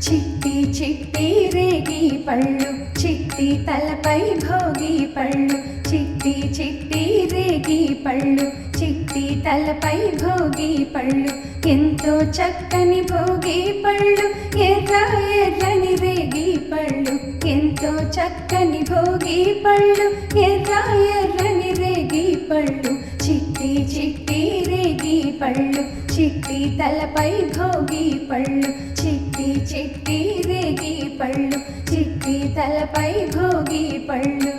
చిట్టి చిట్టి రేగి పళ్ళు చిట్టి తలపై భోగి పళ్ళు చిట్టి చిట్టి రేగి పళ్ళు చిట్టి తలపై భోగి పళ్ళు ఎంతో చక్కని భోగి పళ్ళు ఎర్ర ఎర్రని రేగి పళ్ళు ఎంతో చక్కని భోగి పళ్ళు ఎర్ర ఎర్రని రేగి పళ్ళు చిట్టి చిట్టి రేగి పళ్ళు చిట్టి తలపై భోగి తలపై భోగి పళ్ళు.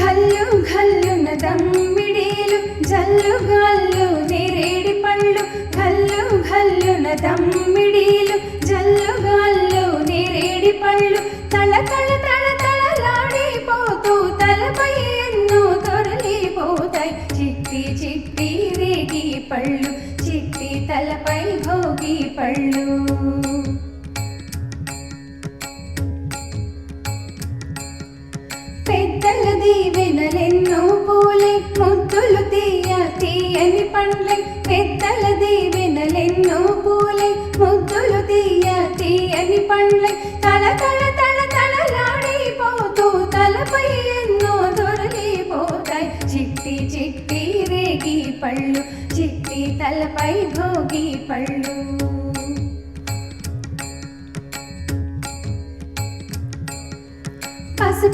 గల్లు గల్లున దమ్మిడీలు జల్లు గల్లు నేరేడి పళ్ళు. గల్లు గల్లున దమ్మిడీలు జల్లు గల్లు నేరేడి పళ్ళు. తల తల తల తలలాడిపోతూ తలపై ఎన్నో తొరలిపోతాయి. చిట్టి చిట్టి రేగి పళ్ళు. పెద్దల దీవెనలెన్నో పూలే ముద్దులు తీయ తీయని పండ్లే. పెద్దల దీవెనలెన్నో పూలే ముద్దులు తీయ తీయని పండ్లే. తల తల తల తలలాడిపోతూ తలపై ఎన్నో దొరలిపోతాయి. చిట్టి చిట్టి రేగి పళ్ళు చిట్టి తలపై భోగి పళ్ళు.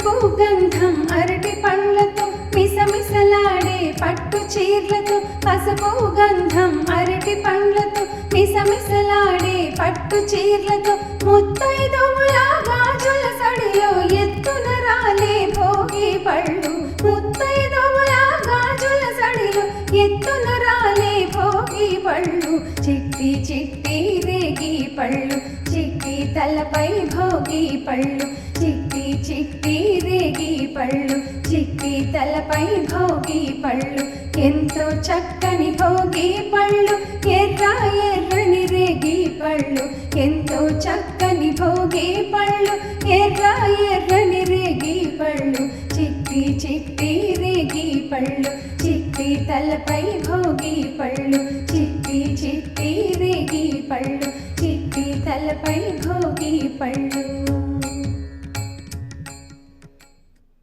పసుపు గంధం అరటి పండ్లతో మిసమిసలాడే పట్టు చీర్లతో పసుపు గంధం అరటి పండ్లతో మిసమిసలాడే పట్టు చీర్లతో ముత్తైదువుల గాజుల సడిలో ఎత్తున రాలే భోగి పళ్ళు. ముత్తైదువుల గాజుల సడిలో ఎత్తున రాలే భోగి పళ్ళు. చిట్టి చిట్టి రేగి పళ్ళు చిట్టి తలపై భోగి పళ్ళు చిట్టి చిక్కి రేగి పళ్ళు చిక్కి తలపై భోగి పళ్ళు ఎంతో చక్కని భోగి పళ్ళు ఎర్ర ఎర్రని రేగి పళ్ళు ఎంతో చక్కని భోగి పళ్ళు ఎర్ర ఎర్రని రేగి పళ్ళు చిక్కి చిక్కి రేగి పళ్ళు చిక్కి తలపై భోగి పళ్ళు చిక్కి చిక్కి రేగి పళ్ళు చిక్కి తలపై భోగి పళ్ళు.